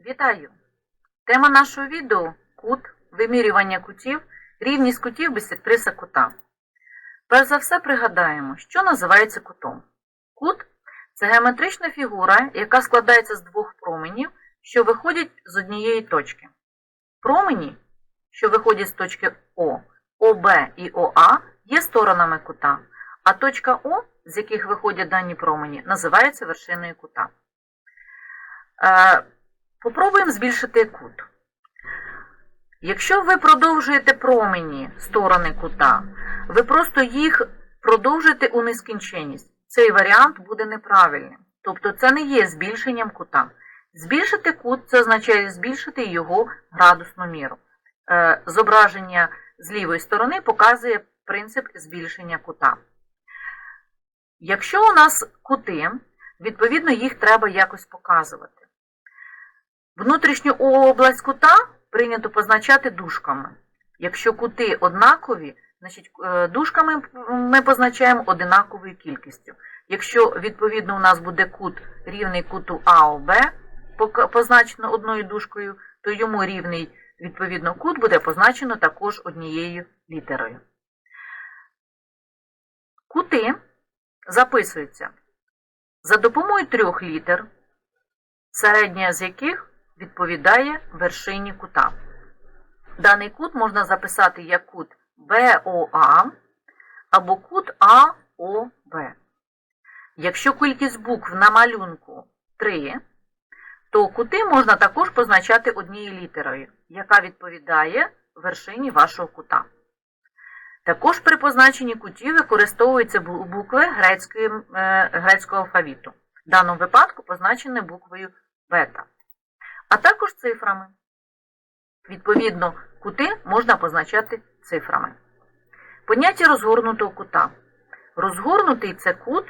Вітаю! Тема нашого відео кут, вимірювання кутів, рівність кутів бисектриса кута. Перш за все пригадаємо, що називається кутом. Кут це геометрична фігура, яка складається з двох променів, що виходять з однієї точки. Промені, що виходять з точки О, ОБ і ОА, є сторонами кута, а точка О, з яких виходять дані промені, називається вершиною кута. Попробуємо збільшити кут. Якщо ви продовжуєте промені сторони кута, ви просто їх продовжуєте у нескінченність. Цей варіант буде неправильним. Тобто це не є збільшенням кута. Збільшити кут це означає збільшити його градусну міру. Е, Зображення з лівої сторони показує принцип збільшення кута. Якщо у нас кути, відповідно їх треба якось показувати. Внутрішню область кута прийнято позначати дужками. Якщо кути однакові, значить е, дужками ми позначаємо одинаковою кількістю. Якщо, відповідно, у нас буде кут рівний куту АОБ, позначено одною дужкою, то йому рівний, відповідно, кут буде позначено також однією літерою. Кути записуються за допомогою трьох літер, середня з яких відповідає вершині кута. Даний кут можна записати як кут БОА або кут АОБ. Якщо кількість букв на малюнку 3, то кути можна також позначати однією літерою, яка відповідає вершині вашого кута. Також при позначенні кутів використовуються букви е, грецького алфавіту. В даному випадку позначені буквою бета а також цифрами. Відповідно, кути можна позначати цифрами. Поняття розгорнутого кута. Розгорнутий це кут,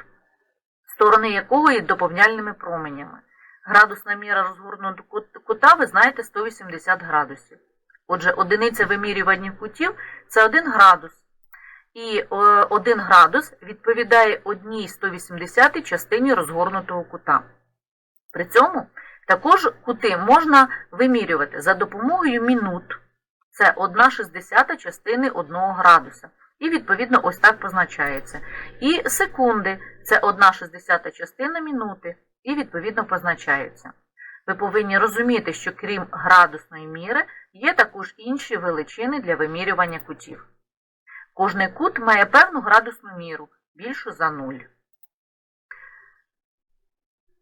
сторони якого є доповняльними променями. Градусна міра розгорнутого кута, ви знаєте, 180 градусів. Отже, одиниця вимірювання кутів це 1 градус. І 1 градус відповідає одній 180 частині розгорнутого кута. При цьому також кути можна вимірювати за допомогою мінут. Це 1,60 частини 1 градуса. І, відповідно, ось так позначається. І секунди це 1,60 частина минути. І, відповідно, позначаються. Ви повинні розуміти, що крім градусної міри, є також інші величини для вимірювання кутів. Кожний кут має певну градусну міру, більшу за 0.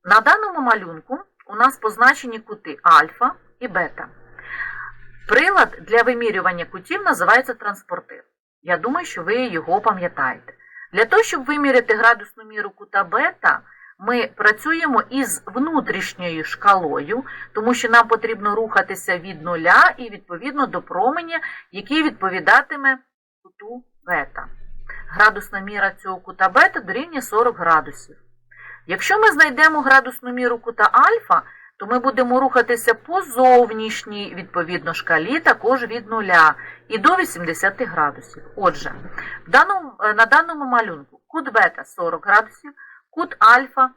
На даному малюнку у нас позначені кути альфа і бета. Прилад для вимірювання кутів називається транспортир. Я думаю, що ви його пам'ятаєте. Для того, щоб виміряти градусну міру кута бета, ми працюємо із внутрішньою шкалою, тому що нам потрібно рухатися від нуля і відповідно до променя, який відповідатиме куту бета. Градусна міра цього кута бета дорівнює 40 градусів. Якщо ми знайдемо градусну міру кута альфа, то ми будемо рухатися по зовнішній, відповідно, шкалі, також від 0 і до 80 градусів. Отже, в даному, е, на даному малюнку кут бета 40 градусів, кут альфа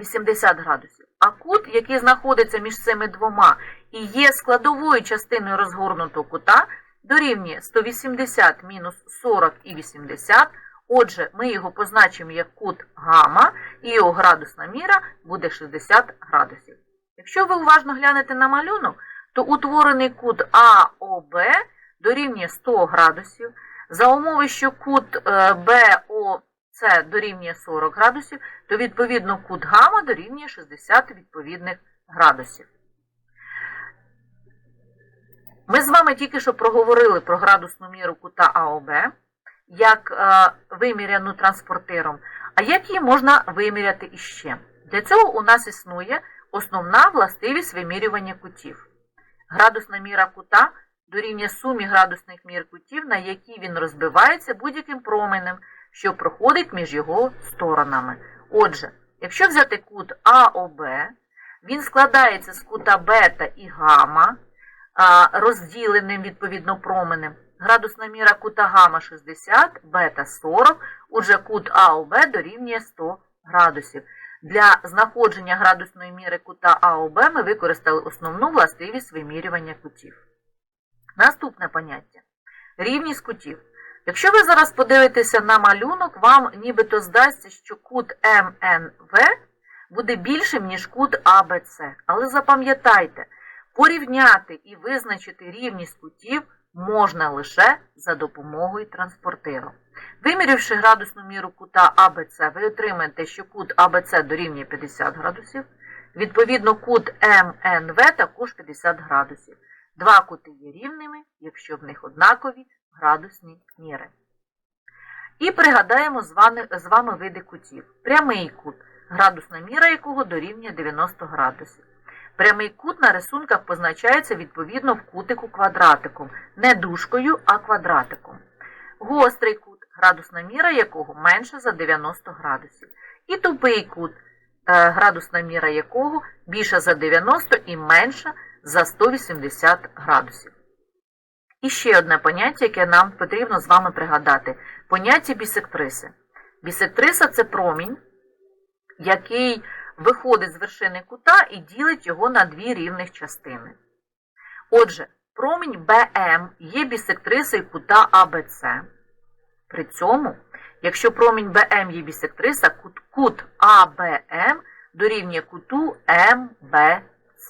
80 градусів. А кут, який знаходиться між цими двома і є складовою частиною розгорнутого кута, дорівнює 180 мінус 40 і 80 Отже, ми його позначимо як кут гамма, і його градусна міра буде 60 градусів. Якщо ви уважно глянете на малюнок, то утворений кут АОБ дорівнює 100 градусів. За умови, що кут е, БОЦ дорівнює 40 градусів, то відповідно кут гамма дорівнює 60 відповідних градусів. Ми з вами тільки що проговорили про градусну міру кута АОБ як е, виміряну транспортиром, а як її можна виміряти іще. Для цього у нас існує основна властивість вимірювання кутів. Градусна міра кута дорівнює сумі градусних мір кутів, на які він розбивається будь-яким променем, що проходить між його сторонами. Отже, якщо взяти кут АОБ, він складається з кута бета і гамма, розділеним відповідно променем. Градусна міра кута гамма 60, бета 40, отже кут АОБ дорівнює 100 градусів. Для знаходження градусної міри кута АОБ ми використали основну властивість вимірювання кутів. Наступне поняття рівність кутів. Якщо ви зараз подивитеся на малюнок, вам нібито здасться, що кут МНВ буде більшим, ніж кут АБЦ. Але запам'ятайте, порівняти і визначити рівність кутів можна лише за допомогою транспортиру. Вимірявши градусну міру кута АБЦ, ви отримаєте, що кут АБЦ дорівнює 50 градусів. Відповідно, кут МНВ також 50 градусів. Два кути є рівними, якщо в них однакові градусні міри. І пригадаємо з вами, види кутів. Прямий кут, градусна міра якого дорівнює 90 градусів. Прямий кут на рисунках позначається відповідно в кутику квадратиком, не дужкою, а квадратиком. Гострий кут, градусна міра якого менше за 90 градусів. І тупий кут, е, градусна міра якого більша за 90 і менша за 180 градусів. І ще одне поняття, яке нам потрібно з вами пригадати. Поняття бісектриси. Бісектриса це промінь, який виходить з вершини кута і ділить його на дві рівних частини. Отже, промінь БМ є бісектрисою кута АБЦ. При цьому, якщо промінь БМ є бісектриса, кут, кут АБМ дорівнює куту МБЦ.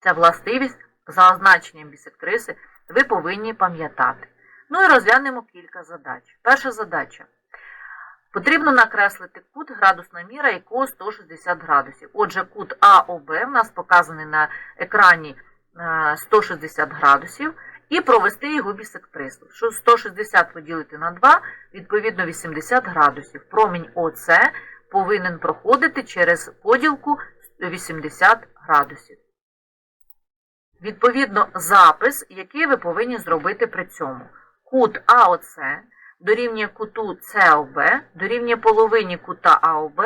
Ця властивість за означенням бісектриси ви повинні пам'ятати. Ну і розглянемо кілька задач. Перша задача. Потрібно накреслити кут, градусна міра якого 160 градусів. Отже, кут АОБ в нас показаний на екрані е, 160 градусів і провести його бісектрису. Що 160 поділити на 2, відповідно 80 градусів. Промінь ОС повинен проходити через поділку 80 градусів. Відповідно, запис, який ви повинні зробити при цьому. Кут АОЦ дорівнює куту СОБ, дорівнює половині кута АОБ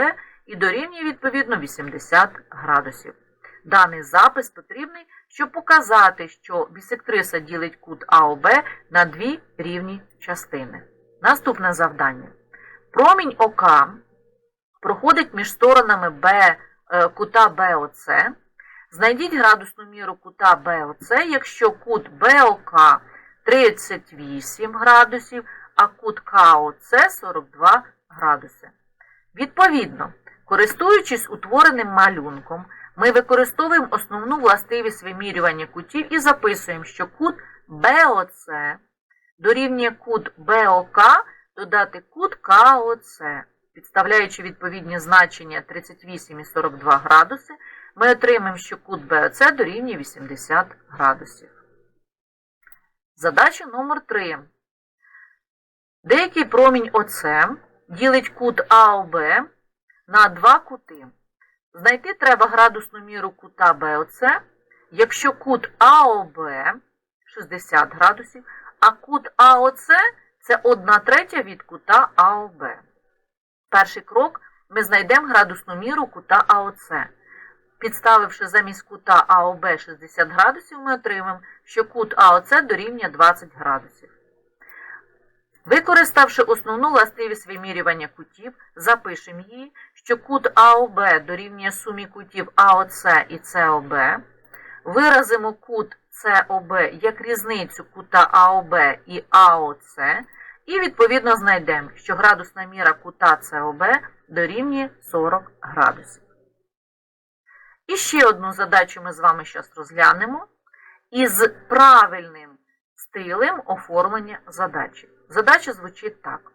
і дорівнює, відповідно, 80 градусів. Даний запис потрібний, щоб показати, що бісектриса ділить кут АОБ на дві рівні частини. Наступне завдання. Промінь ОК проходить між сторонами Б, е, кута БОЦ. Знайдіть градусну міру кута БОЦ, якщо кут БОК 38 градусів, а кут КОЦ 42 градуси. Відповідно, користуючись утвореним малюнком, ми використовуємо основну властивість вимірювання кутів і записуємо, що кут БОЦ дорівнює кут БОК додати кут КОЦ. Підставляючи відповідні значення 38 і 42 градуси, ми отримаємо, що кут БОЦ дорівнює 80 градусів. Задача номер 3. Деякий промінь ОЦ ділить кут АОБ на два кути. Знайти треба градусну міру кута БОЦ, якщо кут АОБ 60 градусів, а кут АОЦ це 1 третя від кута АОБ. Перший крок ми знайдемо градусну міру кута АОЦ. Підставивши замість кута АОБ 60 градусів, ми отримаємо, що кут АОЦ дорівнює 20 градусів. Використавши основну властивість вимірювання кутів, запишемо її, що кут АОБ дорівнює сумі кутів АОЦ і СОБ. Виразимо кут СОБ як різницю кута АОБ і АОЦ. І відповідно знайдемо, що градусна міра кута СОБ дорівнює 40 градусів. І ще одну задачу ми з вами зараз розглянемо із правильним стилем оформлення задачі. Задача звучить так.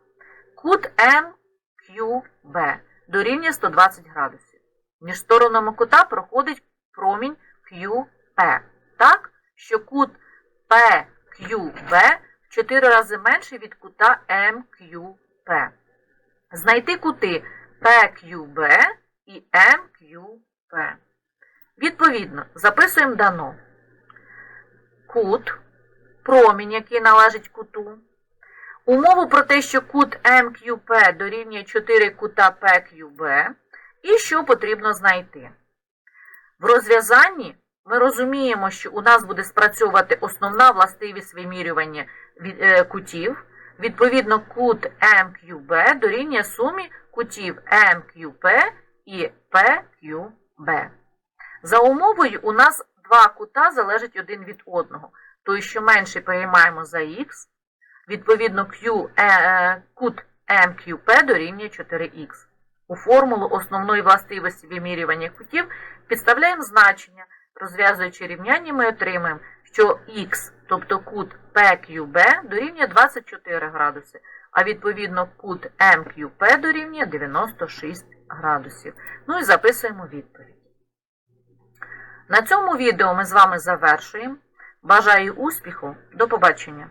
Кут МQB дорівнює 120 градусів. Між сторонами кута проходить промінь QP. Так, що кут PQB в 4 рази менший від кута MQP. Знайти кути PQB і MQP. Відповідно, записуємо дано. Кут, промінь, який належить куту. Умову про те, що кут МQP дорівнює 4 кута PQB. І що потрібно знайти. В розв'язанні ми розуміємо, що у нас буде спрацьовувати основна властивість вимірювання кутів. Відповідно, кут МQB дорівнює сумі кутів МQP і PQB. За умовою у нас два кута залежать один від одного. Той, що менший переймаємо за х, відповідно Q, е, кут MQP дорівнює 4х. У формулу основної властивості вимірювання кутів підставляємо значення. Розв'язуючи рівняння, ми отримаємо, що х, тобто кут PQB дорівнює 24 градуси, а відповідно кут MQP дорівнює 96 градусів. Ну і записуємо відповідь. На цьому відео ми з вами завершуємо. Бажаю успіху. До побачення!